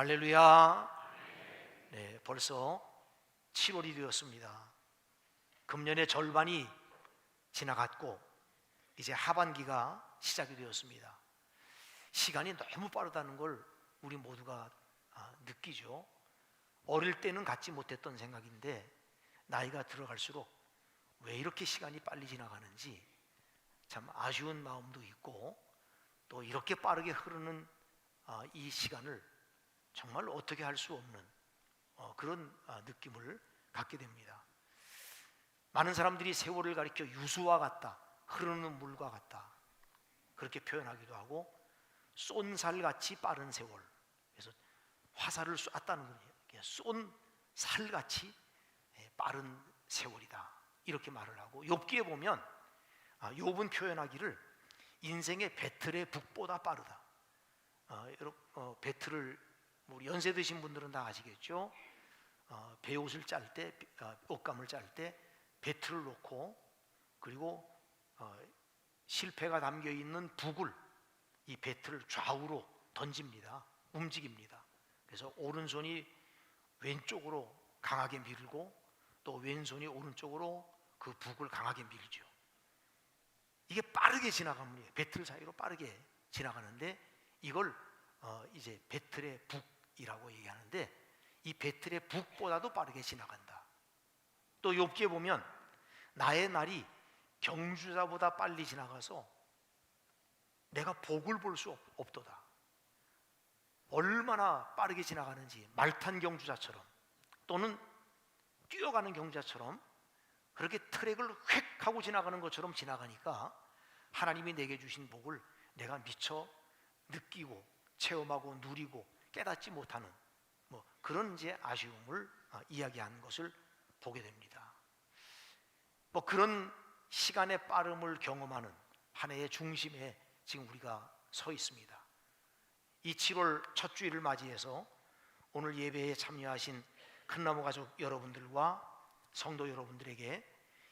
할렐루야. 네, 벌써 7월이 되었습니다. 금년의 절반이 지나갔고 이제 하반기가 시작이 되었습니다. 시간이 너무 빠르다는 걸 우리 모두가 아, 느끼죠. 어릴 때는 갖지 못했던 생각인데 나이가 들어갈수록 왜 이렇게 시간이 빨리 지나가는지 참 아쉬운 마음도 있고 또 이렇게 빠르게 흐르는 아, 이 시간을 정말 어떻게 할 수 없는 어, 그런 아, 느낌을 갖게 됩니다. 많은 사람들이 세월을 가리켜 유수와 같다, 흐르는 물과 같다 그렇게 표현하기도 하고 쏜살같이 빠른 세월. 그래서 화살을 쐈다는 거예요. 쏜 살같이 예, 빠른 세월이다. 이렇게 말을 하고 욥기에 보면 아, 욥은 표현하기를 인생의 배틀의 북보다 빠르다. 어, 여러분 어, 배틀을 뭐 우리 연세 드신 분들은 다 아시겠죠? 어, 배옷을 짤 때, 어, 옷감을 짤 때 배틀을 놓고 그리고 어, 실패가 담겨 있는 북을 이 배틀을 좌우로 던집니다. 움직입니다. 그래서 오른손이 왼쪽으로 강하게 밀고 또 왼손이 오른쪽으로 그 북을 강하게 밀죠. 이게 빠르게 지나갑니다. 배틀 사이로 빠르게 지나가는데 이걸 어, 이제 배틀의 북 이라고 얘기하는데 이 배틀의 북보다도 빠르게 지나간다. 또 욥기에 보면 나의 날이 경주자보다 빨리 지나가서 내가 복을 볼 수 없도다. 얼마나 빠르게 지나가는지 말탄 경주자처럼 또는 뛰어가는 경주자처럼 그렇게 트랙을 획 하고 지나가는 것처럼 지나가니까 하나님이 내게 주신 복을 내가 미처 느끼고 체험하고 누리고 깨닫지 못하는 뭐 그런 이제 아쉬움을 아, 이야기하는 것을 보게 됩니다. 뭐 그런 시간의 빠름을 경험하는 한 해의 중심에 지금 우리가 서 있습니다. 이 7월 첫 주일을 맞이해서 오늘 예배에 참여하신 큰나무 가족 여러분들과 성도 여러분들에게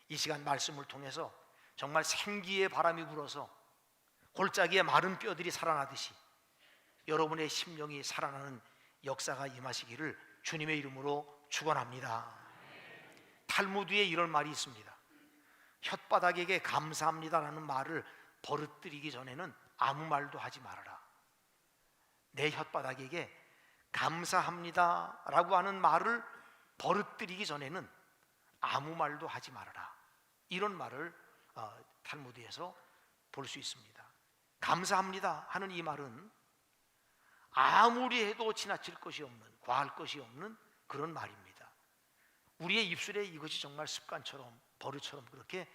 이 시간 말씀을 통해서 정말 생기의 바람이 불어서 골짜기에 마른 뼈들이 살아나듯이 여러분의 심령이 살아나는 역사가 임하시기를 주님의 이름으로 축원합니다. 탈무드에 이런 말이 있습니다. 혓바닥에게 감사합니다라는 말을 버릇들이기 전에는 아무 말도 하지 말아라. 내 혓바닥에게 감사합니다라고 하는 말을 버릇들이기 전에는 아무 말도 하지 말아라. 이런 말을 어, 탈무드에서 볼 수 있습니다. 감사합니다 하는 이 말은 아무리 해도 지나칠 것이 없는 과할 것이 없는 그런 말입니다. 우리의 입술에 이것이 정말 습관처럼 버릇처럼 그렇게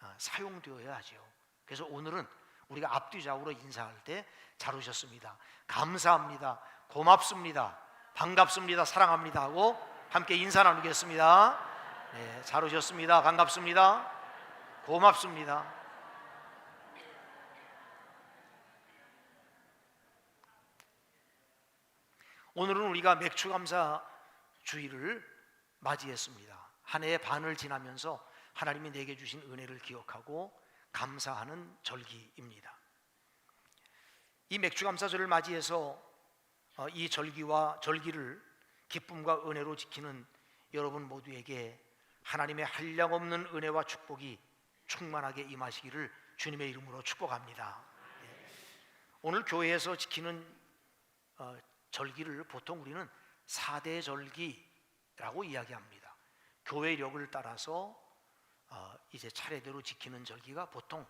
아, 사용되어야 하죠. 그래서 오늘은 우리가 앞뒤 좌우로 인사할 때 잘 오셨습니다. 감사합니다. 고맙습니다. 반갑습니다. 사랑합니다 하고 함께 인사 나누겠습니다. 네, 잘 오셨습니다. 반갑습니다. 고맙습니다. 오늘은 우리가 맥주 감사 주일을 맞이했습니다. 한 해의 반을 지나면서 하나님이 내게 주신 은혜를 기억하고 감사하는 절기입니다. 이 맥주 감사절을 맞이해서 어, 이 절기와 절기를 기쁨과 은혜로 지키는 여러분 모두에게 하나님의 한량없는 은혜와 축복이 충만하게 임하시기를 주님의 이름으로 축복합니다. 예. 오늘 교회에서 지키는 어, 절기를 보통 우리는 사대 절기라고 이야기합니다. 교회력을 따라서 어, 이제 차례대로 지키는 절기가 보통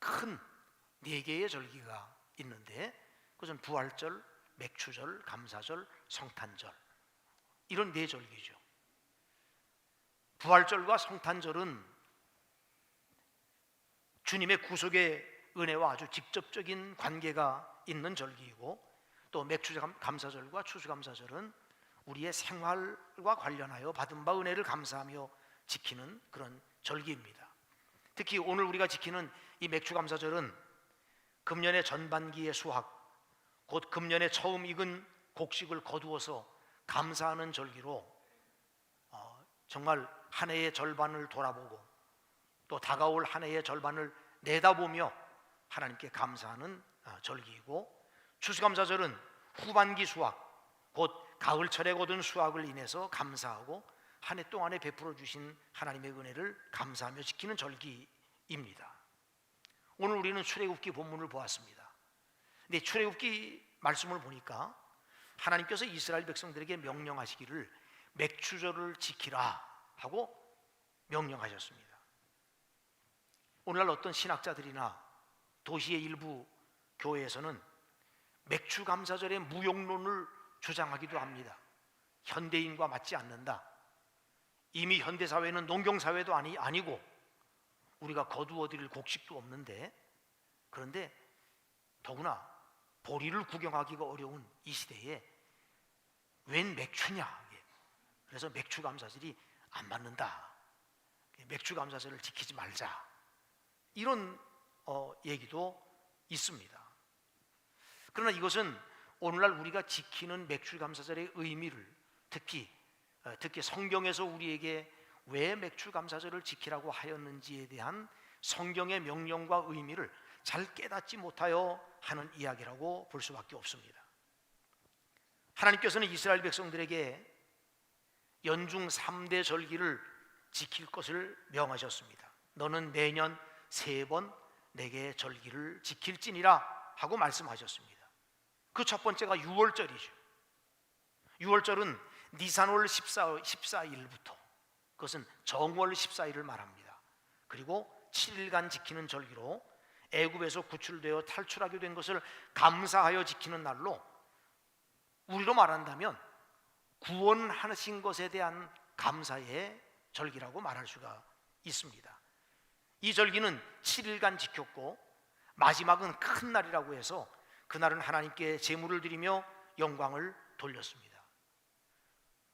큰 네 개의 절기가 있는데 그것은 부활절, 맥추절, 감사절, 성탄절 이런 네 절기죠. 부활절과 성탄절은 주님의 구속의 은혜와 아주 직접적인 관계가 있는 절기이고 또 맥추감사절과 추수감사절은 우리의 생활과 관련하여 받은 바 은혜를 감사하며 지키는 그런 절기입니다. 특히 오늘 우리가 지키는 이 맥추감사절은 금년의 전반기의 수확, 곧 금년에 처음 익은 곡식을 거두어서 감사하는 절기로 어, 정말 한 해의 절반을 돌아보고 또 다가올 한 해의 절반을 내다보며 하나님께 감사하는 어, 절기이고 추수감사절은 후반기 수확, 곧 가을철에 거둔 수확을 인해서 감사하고 한 해 동안에 베풀어 주신 하나님의 은혜를 감사하며 지키는 절기입니다. 오늘 우리는 출애굽기 본문을 보았습니다. 근데 출애굽기 말씀을 보니까 하나님께서 이스라엘 백성들에게 명령하시기를 맥추절을 지키라 하고 명령하셨습니다. 오늘날 어떤 신학자들이나 도시의 일부 교회에서는 맥주 감사절의 무용론을 주장하기도 합니다. 현대인과 맞지 않는다. 이미 현대 사회는 농경 사회도 아니 아니고 우리가 거두어 드릴 곡식도 없는데 그런데 더구나 보리를 구경하기가 어려운 이 시대에 웬 맥주냐? 예. 그래서 맥주 감사절이 안 맞는다. 맥주 감사절을 지키지 말자. 이런 어, 얘기도 있습니다. 그러나 이것은 오늘날 우리가 지키는 맥주 감사절의 의미를 특히 어, 특히 성경에서 우리에게 왜 맥주 감사절을 지키라고 하였는지에 대한 성경의 명령과 의미를 잘 깨닫지 못하여 하는 이야기라고 볼 수밖에 없습니다. 하나님께서는 이스라엘 백성들에게 연중 3대 절기를 지킬 것을 명하셨습니다. 너는 내년 세 번 내게 절기를 지킬지니라 하고 말씀하셨습니다. 그 첫 번째가 6월절이죠. 6월절은 니산월 14, 14일부터 그것은 정월 14일을 말합니다. 그리고 7일간 지키는 절기로 애굽에서 구출되어 탈출하게 된 것을 감사하여 지키는 날로 우리로 말한다면 구원하신 것에 대한 감사의 절기라고 말할 수가 있습니다. 이 절기는 7일간 지켰고 마지막은 큰 날이라고 해서 그날은 하나님께 제물을 드리며 영광을 돌렸습니다.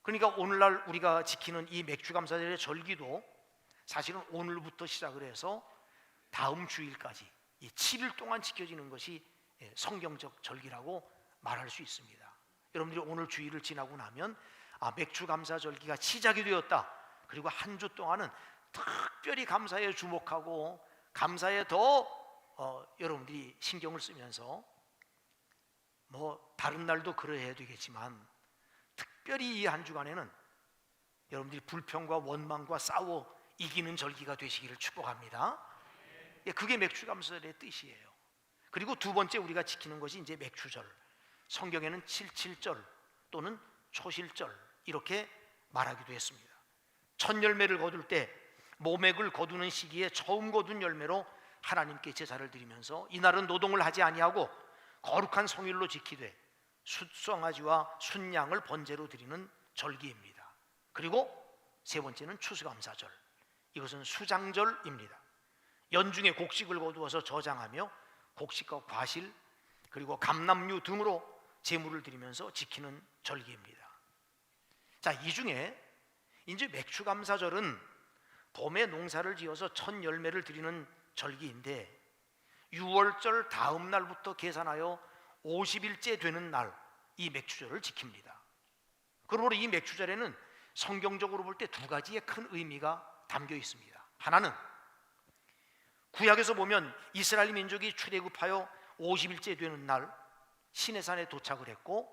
그러니까 오늘날 우리가 지키는 이 맥주감사절의 절기도 사실은 오늘부터 시작을 해서 다음 주일까지 이 7일 동안 지켜지는 것이 예, 성경적 절기라고 말할 수 있습니다. 여러분들이 오늘 주일을 지나고 나면 아 맥주 감사 절기가 시작이 되었다. 그리고 한 주 동안은 특별히 감사에 주목하고 감사에 더 어, 여러분들이 신경을 쓰면서 뭐 다른 날도 그러해야 되겠지만 특별히 이 한 주간에는 여러분들이 불평과 원망과 싸워 이기는 절기가 되시기를 축복합니다. 예, 그게 맥주 감사절의 뜻이에요. 그리고 두 번째 우리가 지키는 것이 이제 맥주절. 성경에는 칠칠절 또는 초실절 이렇게 말하기도 했습니다. 첫 열매를 거둘 때 모맥을 거두는 시기에 처음 거둔 열매로 하나님께 제사를 드리면서 이날은 노동을 하지 아니하고 거룩한 성일로 지키되 숫송아지와 순양을 번제로 드리는 절기입니다. 그리고 세 번째는 추수감사절. 이것은 수장절입니다. 연중에 곡식을 거두어서 저장하며 곡식과 과실 그리고 감남류 등으로 제물을 드리면서 지키는 절기입니다. 자, 이 중에 이제 맥추감사절은 봄에 농사를 지어서 첫 열매를 드리는 절기인데 6월절 다음 날부터 계산하여 50일째 되는 날 이 맥추절을 지킵니다. 그러므로 이 맥추절에는 성경적으로 볼 때 두 가지의 큰 의미가 담겨 있습니다. 하나는 구약에서 보면 이스라엘 민족이 출애굽하여 50일째 되는 날 시내산에 도착을 했고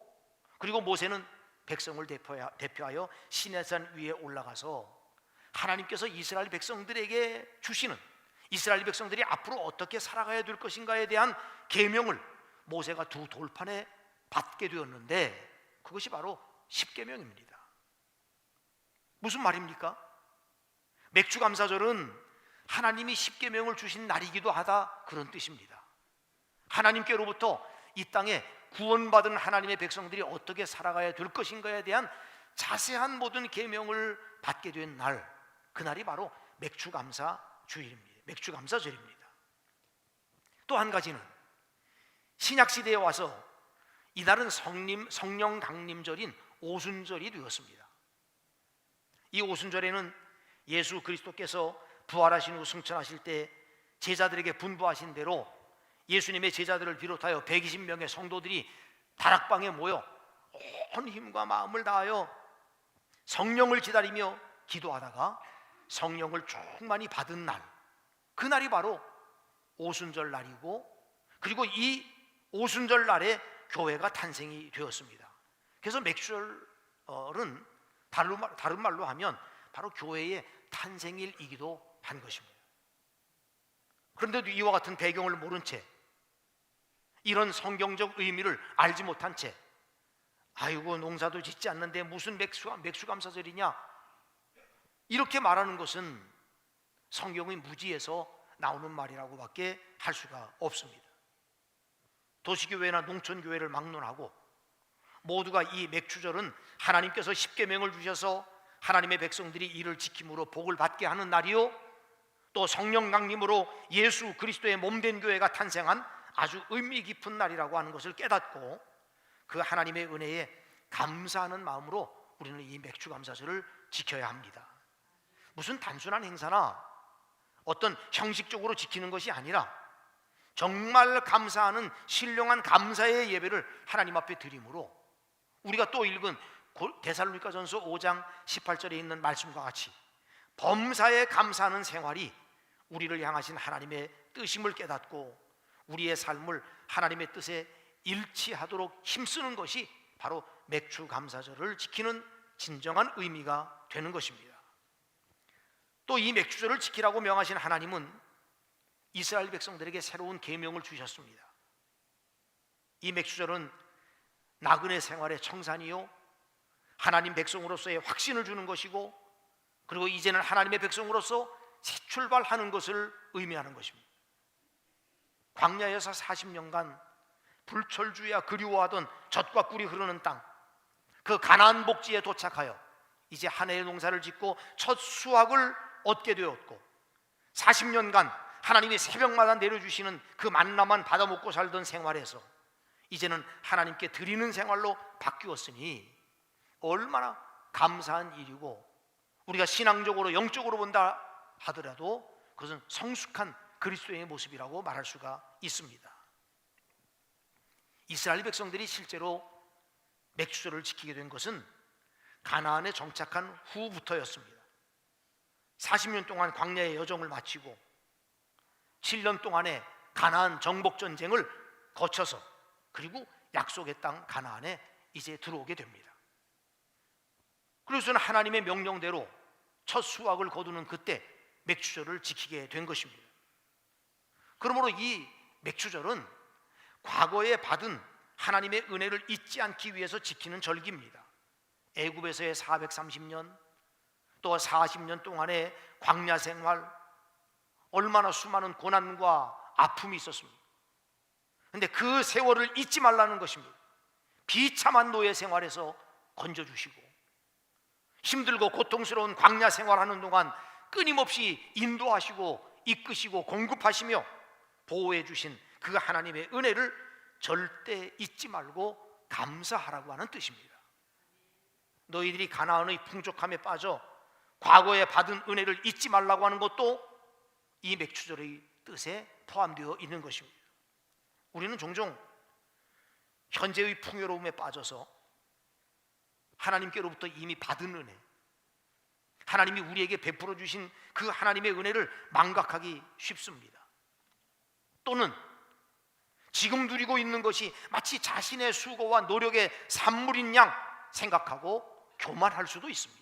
그리고 모세는 백성을 대표하여 시내산 위에 올라가서 하나님께서 이스라엘 백성들에게 주시는 이스라엘 백성들이 앞으로 어떻게 살아가야 될 것인가에 대한 계명을 모세가 두 돌판에 받게 되었는데 그것이 바로 십계명입니다. 무슨 말입니까? 맥주 감사절은 하나님이 십계명을 주신 날이기도 하다 그런 뜻입니다. 하나님께로부터 이 땅에 구원받은 하나님의 백성들이 어떻게 살아가야 될 것인가에 대한 자세한 모든 계명을 받게 된 날, 그날이 바로 맥주 감사 주일입니다. 맥주 감사절입니다. 또 한 가지는 신약 시대에 와서 이날은 성림 성령 강림절인 오순절이 되었습니다. 이 오순절에는 예수 그리스도께서 부활하신 후 승천하실 때 제자들에게 분부하신 대로 예수님의 제자들을 비롯하여 120명의 성도들이 다락방에 모여 온 힘과 마음을 다하여 성령을 기다리며 기도하다가 성령을 충만히 받은 날 그날이 바로 오순절 날이고 그리고 이 오순절 날에 교회가 탄생이 되었습니다. 그래서 맥주절은 다른, 말로 하면 바로 교회의 탄생일이기도 한 것입니다. 그런데도 이와 같은 배경을 모른 채 이런 성경적 의미를 알지 못한 채 아이고 농사도 짓지 않는데 무슨 맥수, 맥수 감사절이냐 이렇게 말하는 것은 성경의 무지에서 나오는 말이라고밖에 할 수가 없습니다. 도시교회나 농촌교회를 막론하고 모두가 이 맥주절은 하나님께서 십계명을 주셔서 하나님의 백성들이 이를 지킴으로 복을 받게 하는 날이요 또 성령 강림으로 예수 그리스도의 몸된 교회가 탄생한 아주 의미 깊은 날이라고 하는 것을 깨닫고 그 하나님의 은혜에 감사하는 마음으로 우리는 이 맥주 감사절을 지켜야 합니다. 무슨 단순한 행사나 어떤 형식적으로 지키는 것이 아니라 정말 감사하는 신령한 감사의 예배를 하나님 앞에 드림으로 우리가 또 읽은 데살로니가 전서 5장 18절에 있는 말씀과 같이 범사에 감사하는 생활이 우리를 향하신 하나님의 뜻임을 깨닫고 우리의 삶을 하나님의 뜻에 일치하도록 힘쓰는 것이 바로 맥주 감사절을 지키는 진정한 의미가 되는 것입니다. 또 이 맥주절을 지키라고 명하신 하나님은 이스라엘 백성들에게 새로운 계명을 주셨습니다. 이 맥주절은 나그네 생활의 청산이요 하나님 백성으로서의 확신을 주는 것이고 그리고 이제는 하나님의 백성으로서 새 출발하는 것을 의미하는 것입니다. 광야에서 40년간 불철주야 그리워하던 젖과 꿀이 흐르는 땅, 그 가나안 복지에 도착하여 이제 한 해의 농사를 짓고 첫 수확을 얻게 되었고 40년간 하나님이 새벽마다 내려주시는 그 만나만 받아 먹고 살던 생활에서 이제는 하나님께 드리는 생활로 바뀌었으니 얼마나 감사한 일이고 우리가 신앙적으로 영적으로 본다 하더라도 그것은 성숙한 그리스도의 모습이라고 말할 수가 있습니다. 이스라엘 백성들이 실제로 맥주절을 지키게 된 것은 가나안에 정착한 후부터였습니다. 40년 동안 광야의 여정을 마치고 7년 동안의 가나안 정복 전쟁을 거쳐서 그리고 약속의 땅 가나안에 이제 들어오게 됩니다. 그래서는 하나님의 명령대로 첫 수확을 거두는 그때 맥주절을 지키게 된 것입니다. 그러므로 이 맥주절은 과거에 받은 하나님의 은혜를 잊지 않기 위해서 지키는 절기입니다. 애굽에서의 430년 또 40년 동안의 광야 생활 얼마나 수많은 고난과 아픔이 있었습니까? 근데 그 세월을 잊지 말라는 것입니다. 비참한 노예 생활에서 건져 주시고 힘들고 고통스러운 광야 생활하는 동안 끊임없이 인도하시고 이끄시고 공급하시며 보호해 주신 그 하나님의 은혜를 절대 잊지 말고 감사하라고 하는 뜻입니다. 너희들이 가나안의 풍족함에 빠져 과거에 받은 은혜를 잊지 말라고 하는 것도 이 맥주절의 뜻에 포함되어 있는 것입니다. 우리는 종종 현재의 풍요로움에 빠져서 하나님께로부터 이미 받은 은혜, 하나님이 우리에게 베풀어 주신 그 하나님의 은혜를 망각하기 쉽습니다. 또는 지금 누리고 있는 것이 마치 자신의 수고와 노력의 산물인 양 생각하고 교만할 수도 있습니다.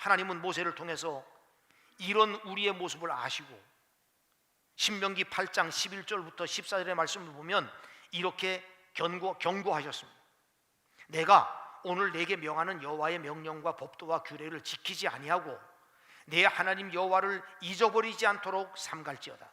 하나님은 모세를 통해서 이런 우리의 모습을 아시고 신명기 8장 11절부터 14절의 말씀을 보면 이렇게 경고, 경고하셨습니다. 내가 오늘 내게 명하는 여호와의 명령과 법도와 규례를 지키지 아니하고 내 하나님 여호와를 잊어버리지 않도록 삼갈지어다.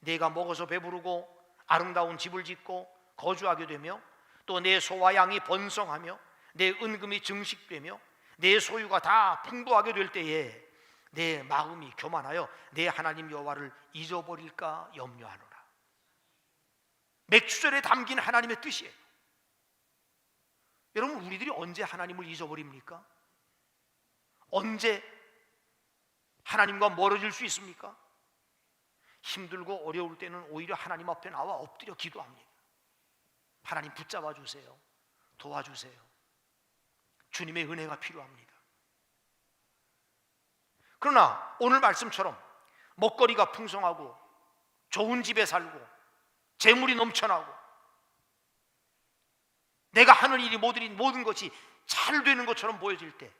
내가 먹어서 배부르고 아름다운 집을 짓고 거주하게 되며 또 내 소와 양이 번성하며 내 은금이 증식되며 내 소유가 다 풍부하게 될 때에 내 마음이 교만하여 내 하나님 여호와를 잊어버릴까 염려하노라. 맥주절에 담긴 하나님의 뜻이에요. 여러분 우리들이 언제 하나님을 잊어버립니까? 언제 하나님과 멀어질 수 있습니까? 힘들고 어려울 때는 오히려 하나님 앞에 나와 엎드려 기도합니다. 하나님 붙잡아 주세요. 도와주세요. 주님의 은혜가 필요합니다. 그러나 오늘 말씀처럼 먹거리가 풍성하고 좋은 집에 살고 재물이 넘쳐나고 내가 하는 일이 모든 일, 모든 것이 잘 되는 것처럼 보여질 때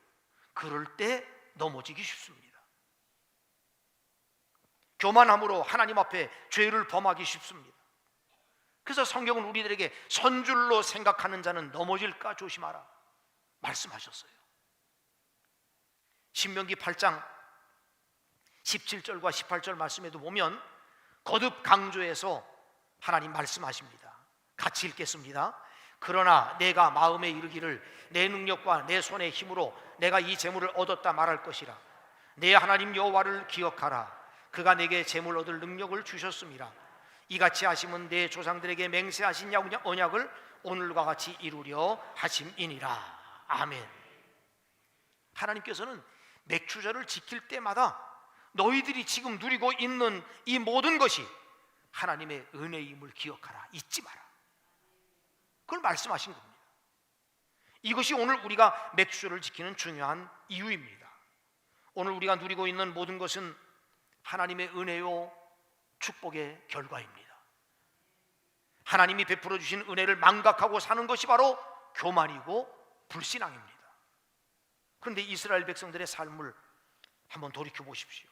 그럴 때 넘어지기 쉽습니다. 교만함으로 하나님 앞에 죄를 범하기 쉽습니다. 그래서 성경은 우리들에게 선줄로 생각하는 자는 넘어질까 조심하라 말씀하셨어요. 신명기 8장 17절과 18절 말씀에도 보면 거듭 강조해서 하나님 말씀하십니다. 같이 읽겠습니다. 그러나 내가 마음에 이르기를 내 능력과 내 손의 힘으로 내가 이 재물을 얻었다 말할 것이라. 내 하나님 여호와를 기억하라. 그가 내게 재물 얻을 능력을 주셨습니다. 이같이 하심은 내 조상들에게 맹세하신 언약을 오늘과 같이 이루려 하심이니라. 아멘. 하나님께서는 맥주절을 지킬 때마다 너희들이 지금 누리고 있는 이 모든 것이 하나님의 은혜임을 기억하라. 잊지 마라. 그걸 말씀하신 겁니다. 이것이 오늘 우리가 맥주절을 지키는 중요한 이유입니다. 오늘 우리가 누리고 있는 모든 것은 하나님의 은혜요 축복의 결과입니다. 하나님이 베풀어 주신 은혜를 망각하고 사는 것이 바로 교만이고 불신앙입니다. 그런데 이스라엘 백성들의 삶을 한번 돌이켜 보십시오.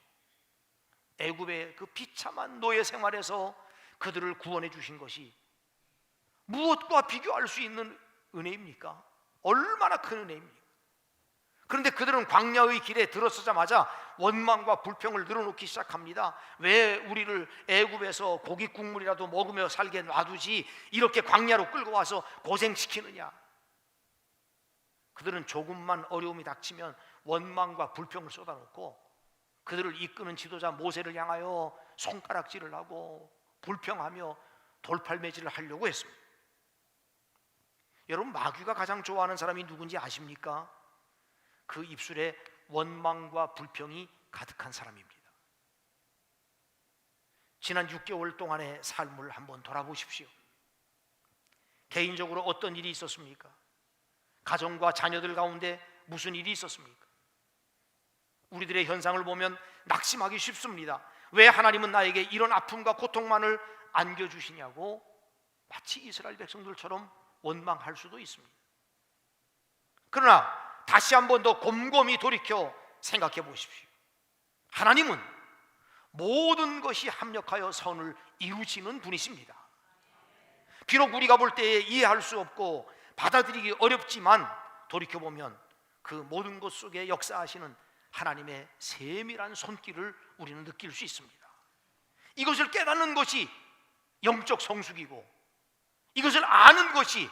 애굽의 그 비참한 노예 생활에서 그들을 구원해 주신 것이 무엇과 비교할 수 있는 은혜입니까? 얼마나 큰 은혜입니까? 그런데 그들은 광야의 길에 들어서자마자 원망과 불평을 늘어놓기 시작합니다. 왜 우리를 애굽에서 고기 국물이라도 먹으며 살게 놔두지 이렇게 광야로 끌고 와서 고생시키느냐? 그들은 조금만 어려움이 닥치면 원망과 불평을 쏟아놓고 그들을 이끄는 지도자 모세를 향하여 손가락질을 하고 불평하며 돌팔매질을 하려고 했습니다. 여러분 마귀가 가장 좋아하는 사람이 누군지 아십니까? 그 입술에 원망과 불평이 가득한 사람입니다. 지난 6개월 동안의 삶을 한번 돌아보십시오. 개인적으로 어떤 일이 있었습니까? 가정과 자녀들 가운데 무슨 일이 있었습니까? 우리들의 현상을 보면 낙심하기 쉽습니다. 왜 하나님은 나에게 이런 아픔과 고통만을 안겨주시냐고 마치 이스라엘 백성들처럼 원망할 수도 있습니다. 그러나 다시 한 번 더 곰곰이 돌이켜 생각해 보십시오. 하나님은 모든 것이 합력하여 선을 이루시는 분이십니다. 비록 우리가 볼 때에 이해할 수 없고 받아들이기 어렵지만 돌이켜 보면 그 모든 것 속에 역사하시는 하나님의 세밀한 손길을 우리는 느낄 수 있습니다. 이것을 깨닫는 것이 영적 성숙이고 이것을 아는 것이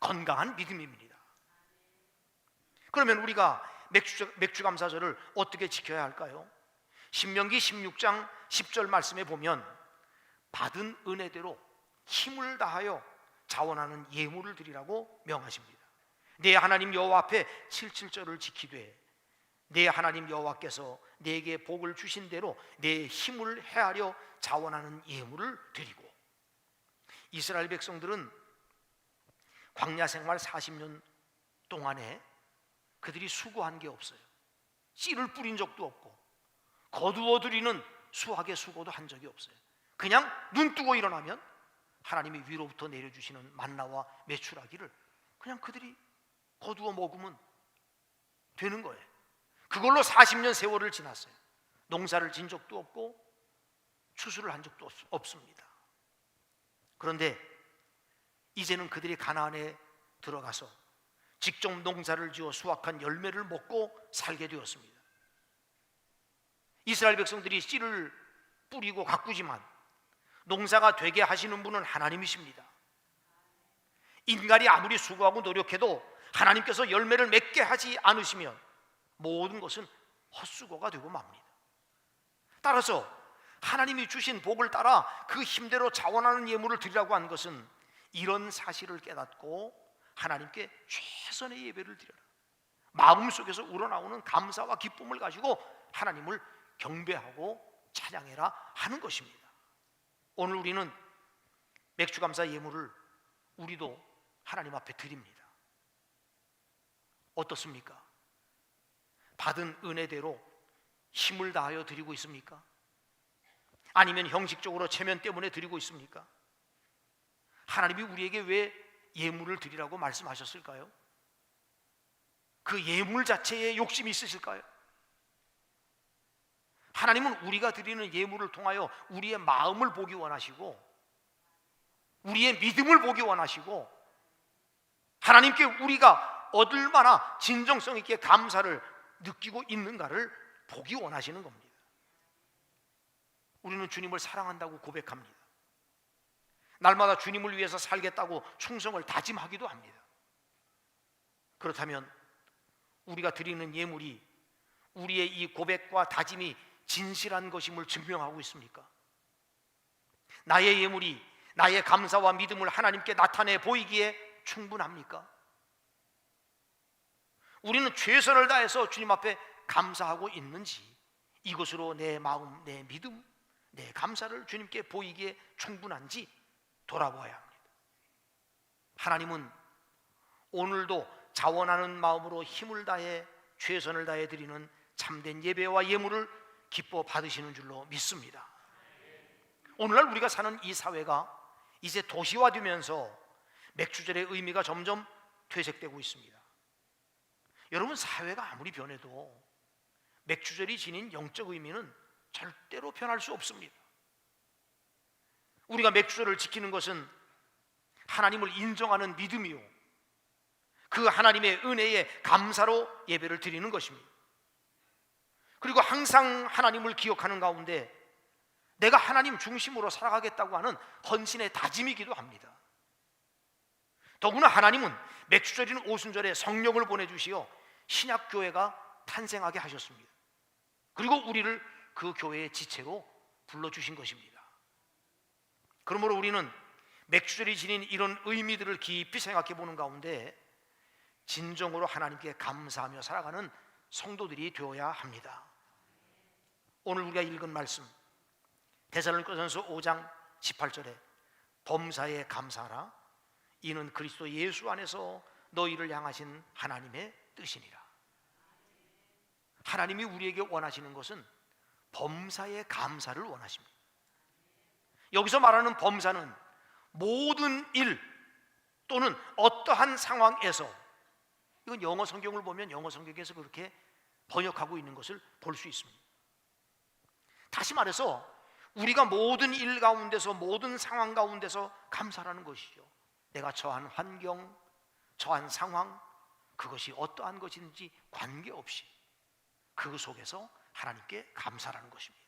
건강한 믿음입니다. 그러면 우리가 맥주, 맥주 감사절을 어떻게 지켜야 할까요? 신명기 16장 10절 말씀에 보면 받은 은혜대로 힘을 다하여 자원하는 예물을 드리라고 명하십니다. 내 하나님 여호와 앞에 77절을 지키되 내 하나님 여호와께서 내게 복을 주신 대로 내 힘을 헤아려 자원하는 예물을 드리고 이스라엘 백성들은 광야 생활 40년 동안에 그들이 수고한 게 없어요. 씨를 뿌린 적도 없고 거두어 들이는 수학의 수고도 한 적이 없어요. 그냥 눈 뜨고 일어나면 하나님이 위로부터 내려주시는 만나와 메추라기를 그냥 그들이 거두어 먹으면 되는 거예요. 그걸로 40년 세월을 지났어요. 농사를 진 적도 없고 추수를 한 적도 없, 습니다 그런데 이제는 그들이 가나안에 들어가서 직접 농사를 지어 수확한 열매를 먹고 살게 되었습니다. 이스라엘 백성들이 씨를 뿌리고 가꾸지만 농사가 되게 하시는 분은 하나님이십니다. 인간이 아무리 수고하고 노력해도 하나님께서 열매를 맺게 하지 않으시면 모든 것은 헛수고가 되고 맙니다. 따라서 하나님이 주신 복을 따라 그 힘대로 자원하는 예물을 드리라고 한 것은 이런 사실을 깨닫고 하나님께 최선의 예배를 드려라. 마음속에서 우러나오는 감사와 기쁨을 가지고 하나님을 경배하고 찬양해라 하는 것입니다. 오늘 우리는 맥주 감사 예물을 우리도 하나님 앞에 드립니다. 어떻습니까? 받은 은혜대로 힘을 다하여 드리고 있습니까? 아니면 형식적으로 체면 때문에 드리고 있습니까? 하나님이 우리에게 왜 예물을 드리라고 말씀하셨을까요? 그 예물 자체에 욕심이 있으실까요? 하나님은 우리가 드리는 예물을 통하여 우리의 마음을 보기 원하시고 우리의 믿음을 보기 원하시고 하나님께 우리가 얻을 만한 진정성 있게 감사를 느끼고 있는가를 보기 원하시는 겁니다. 우리는 주님을 사랑한다고 고백합니다. 날마다 주님을 위해서 살겠다고 충성을 다짐하기도 합니다. 그렇다면 우리가 드리는 예물이 우리의 이 고백과 다짐이 진실한 것임을 증명하고 있습니까? 나의 예물이 나의 감사와 믿음을 하나님께 나타내 보이기에 충분합니까? 우리는 최선을 다해서 주님 앞에 감사하고 있는지 이것으로 내 마음, 내 믿음, 내 감사를 주님께 보이기에 충분한지 돌아보아야 합니다. 하나님은 오늘도 자원하는 마음으로 힘을 다해 최선을 다해 드리는 참된 예배와 예물을 기뻐 받으시는 줄로 믿습니다. 오늘날 우리가 사는 이 사회가 이제 도시화되면서 맥주절의 의미가 점점 퇴색되고 있습니다. 여러분 사회가 아무리 변해도 맥주절이 지닌 영적 의미는 절대로 변할 수 없습니다. 우리가 맥주절을 지키는 것은 하나님을 인정하는 믿음이요. 그 하나님의 은혜에 감사로 예배를 드리는 것입니다. 그리고 항상 하나님을 기억하는 가운데 내가 하나님 중심으로 살아가겠다고 하는 헌신의 다짐이기도 합니다. 더구나 하나님은 맥주절인 오순절에 성령을 보내주시어 신약교회가 탄생하게 하셨습니다. 그리고 우리를 그 교회의 지체로 불러주신 것입니다. 그러므로 우리는 맥주절이 지닌 이런 의미들을 깊이 생각해 보는 가운데 진정으로 하나님께 감사하며 살아가는 성도들이 되어야 합니다. 오늘 우리가 읽은 말씀 대살로니가전서 5장 18절에 범사에 감사하라 이는 그리스도 예수 안에서 너희를 향하신 하나님의 뜻이니라. 하나님이 우리에게 원하시는 것은 범사에 감사를 원하십니다. 여기서 말하는 범사는 모든 일 또는 어떠한 상황에서 이건 영어 성경을 보면 영어 성경에서 그렇게 번역하고 있는 것을 볼 수 있습니다. 다시 말해서 우리가 모든 일 가운데서 모든 상황 가운데서 감사라는 것이죠. 내가 처한 환경, 처한 상황, 그것이 어떠한 것인지 관계없이 그 속에서 하나님께 감사라는 것입니다.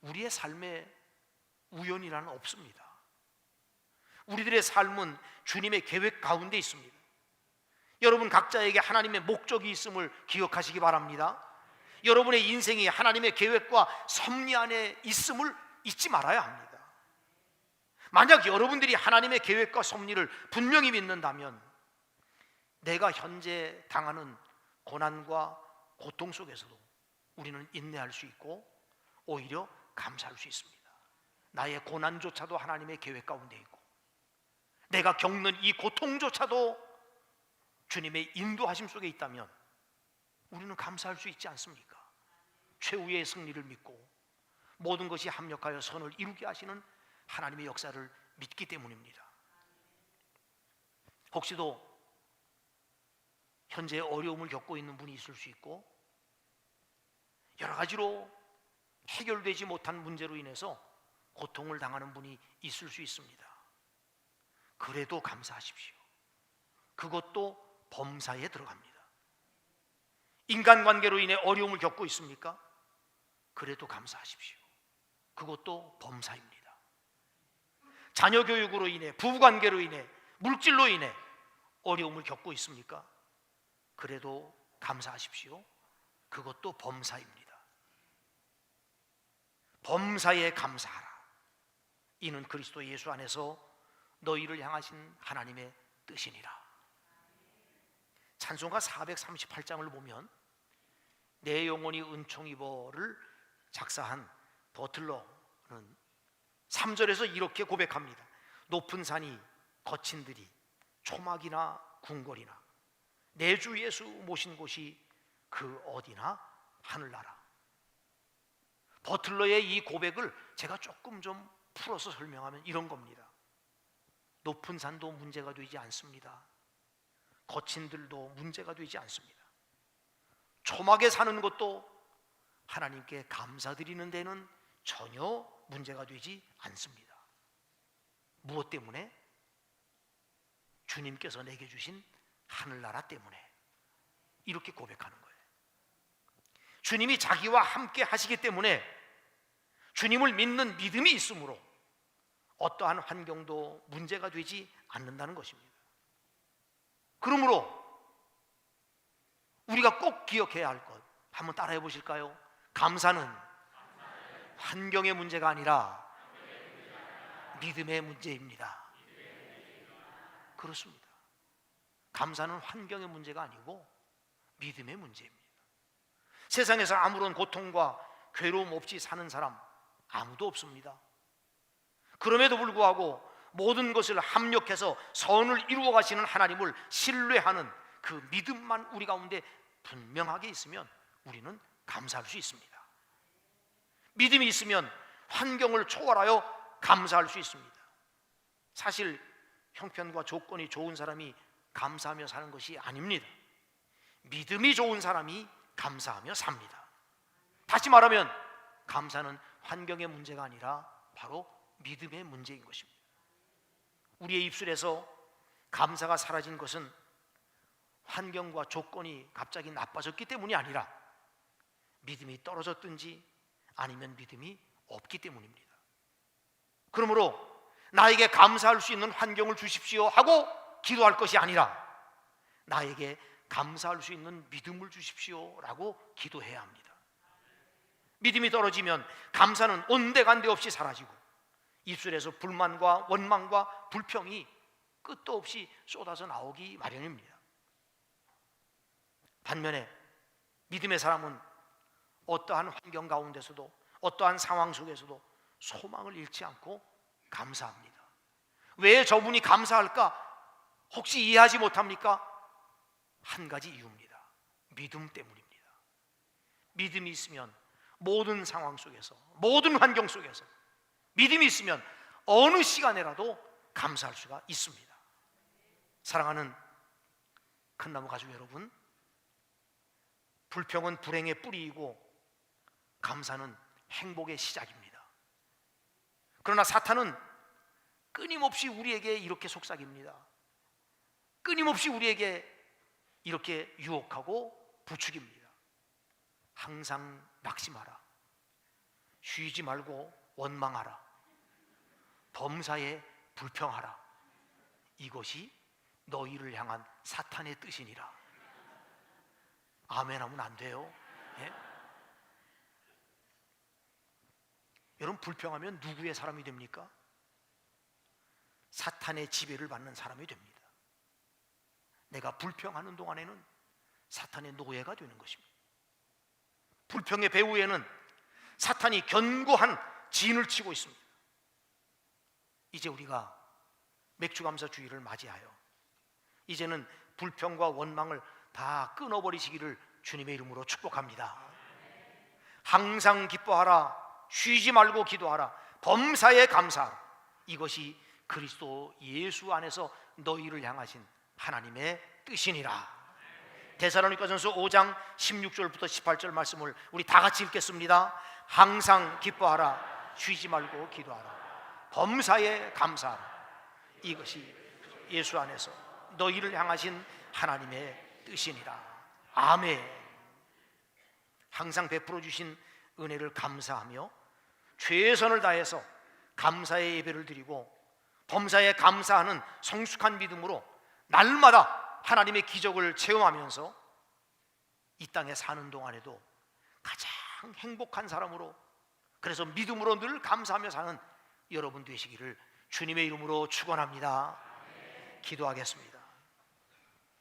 우리의 삶에 우연이라는 없습니다. 우리들의 삶은 주님의 계획 가운데 있습니다. 여러분 각자에게 하나님의 목적이 있음을 기억하시기 바랍니다. 여러분의 인생이 하나님의 계획과 섭리 안에 있음을 잊지 말아야 합니다. 만약 여러분들이 하나님의 계획과 섭리를 분명히 믿는다면 내가 현재 당하는 고난과 고통 속에서도 우리는 인내할 수 있고 오히려 감사할 수 있습니다. 나의 고난조차도 하나님의 계획 가운데 있고 내가 겪는 이 고통조차도 주님의 인도하심 속에 있다면 우리는 감사할 수 있지 않습니까? 최후의 승리를 믿고 모든 것이 합력하여 선을 이루게 하시는 하나님의 역사를 믿기 때문입니다. 혹시도 현재 어려움을 겪고 있는 분이 있을 수 있고 여러 가지로 해결되지 못한 문제로 인해서 고통을 당하는 분이 있을 수 있습니다. 그래도 감사하십시오. 그것도 범사에 들어갑니다. 인간관계로 인해 어려움을 겪고 있습니까? 그래도 감사하십시오. 그것도 범사입니다. 자녀 교육으로 인해, 부부 관계로 인해, 물질로 인해 어려움을 겪고 있습니까? 그래도 감사하십시오. 그것도 범사입니다. 범사에 감사하라. 이는 그리스도 예수 안에서 너희를 향하신 하나님의 뜻이니라. 찬송가 438장을 보면 내 영혼이 은총 입어를 작사한 버틀러는 3절에서 이렇게 고백합니다. 높은 산이 거친 들이 초막이나 궁궐이나 내 주 예수 모신 곳이 그 어디나 하늘나라. 버틀러의 이 고백을 제가 조금 좀 풀어서 설명하면 이런 겁니다. 높은 산도 문제가 되지 않습니다. 거친 들도 문제가 되지 않습니다. 초막에 사는 것도 하나님께 감사드리는 데는 전혀 문제가 되지 않습니다. 무엇 때문에? 주님께서 내게 주신 하늘나라 때문에 이렇게 고백하는 거예요. 주님이 자기와 함께 하시기 때문에 주님을 믿는 믿음이 있으므로 어떠한 환경도 문제가 되지 않는다는 것입니다. 그러므로 우리가 꼭 기억해야 할 것 한번 따라해 보실까요? 감사는 환경의 문제가 아니라 믿음의 문제입니다. 그렇습니다. 감사는 환경의 문제가 아니고 믿음의 문제입니다. 세상에서 아무런 고통과 괴로움 없이 사는 사람 아무도 없습니다. 그럼에도 불구하고 모든 것을 합력해서 선을 이루어 가시는 하나님을 신뢰하는 그 믿음만 우리 가운데 분명하게 있으면 우리는 감사할 수 있습니다. 믿음이 있으면 환경을 초월하여 감사할 수 있습니다. 사실 형편과 조건이 좋은 사람이 감사하며 사는 것이 아닙니다. 믿음이 좋은 사람이 감사하며 삽니다. 다시 말하면 감사는 환경의 문제가 아니라 바로 믿음의 문제인 것입니다. 우리의 입술에서 감사가 사라진 것은 환경과 조건이 갑자기 나빠졌기 때문이 아니라 믿음이 떨어졌든지 아니면 믿음이 없기 때문입니다. 그러므로 나에게 감사할 수 있는 환경을 주십시오 하고 기도할 것이 아니라 나에게 감사할 수 있는 믿음을 주십시오라고 기도해야 합니다. 믿음이 떨어지면 감사는 온데간데 없이 사라지고 입술에서 불만과 원망과 불평이 끝도 없이 쏟아져 나오기 마련입니다. 반면에 믿음의 사람은 어떠한 환경 가운데서도 어떠한 상황 속에서도 소망을 잃지 않고 감사합니다. 왜 저분이 감사할까? 혹시 이해하지 못합니까? 한 가지 이유입니다. 믿음 때문입니다. 믿음이 있으면 모든 상황 속에서, 모든 환경 속에서 믿음이 있으면 어느 시간에라도 감사할 수가 있습니다. 사랑하는 큰 나무 가족 여러분, 불평은 불행의 뿌리이고 감사는 행복의 시작입니다. 그러나 사탄은 끊임없이 우리에게 이렇게 속삭입니다. 끊임없이 우리에게 이렇게 유혹하고 부추깁니다. 항상 낙심하라. 쉬지 말고 원망하라. 범사에 불평하라. 이것이 너희를 향한 사탄의 뜻이니라. 아멘 하면 안 돼요. 예? 여러분 불평하면 누구의 사람이 됩니까? 사탄의 지배를 받는 사람이 됩니다. 내가 불평하는 동안에는 사탄의 노예가 되는 것입니다. 불평의 배후에는 사탄이 견고한 진을 치고 있습니다. 이제 우리가 맥주감사 주의를 맞이하여 이제는 불평과 원망을 다 끊어버리시기를 주님의 이름으로 축복합니다. 항상 기뻐하라, 쉬지 말고 기도하라, 범사에 감사하라. 이것이 그리스도 예수 안에서 너희를 향하신 하나님의 뜻이니라. 데살로니가전서 5장 16절부터 18절 말씀을 우리 다 같이 읽겠습니다. 항상 기뻐하라, 쉬지 말고 기도하라. 범사에 감사하라. 이것이 예수 안에서 너희를 향하신 하나님의 뜻이니라. 아멘. 항상 베풀어 주신 은혜를 감사하며 최선을 다해서 감사의 예배를 드리고 범사에 감사하는 성숙한 믿음으로 날마다 하나님의 기적을 체험하면서 이 땅에 사는 동안에도 가장 행복한 사람으로 그래서 믿음으로 늘 감사하며 사는 여러분 되시기를 주님의 이름으로 축원합니다. 기도하겠습니다.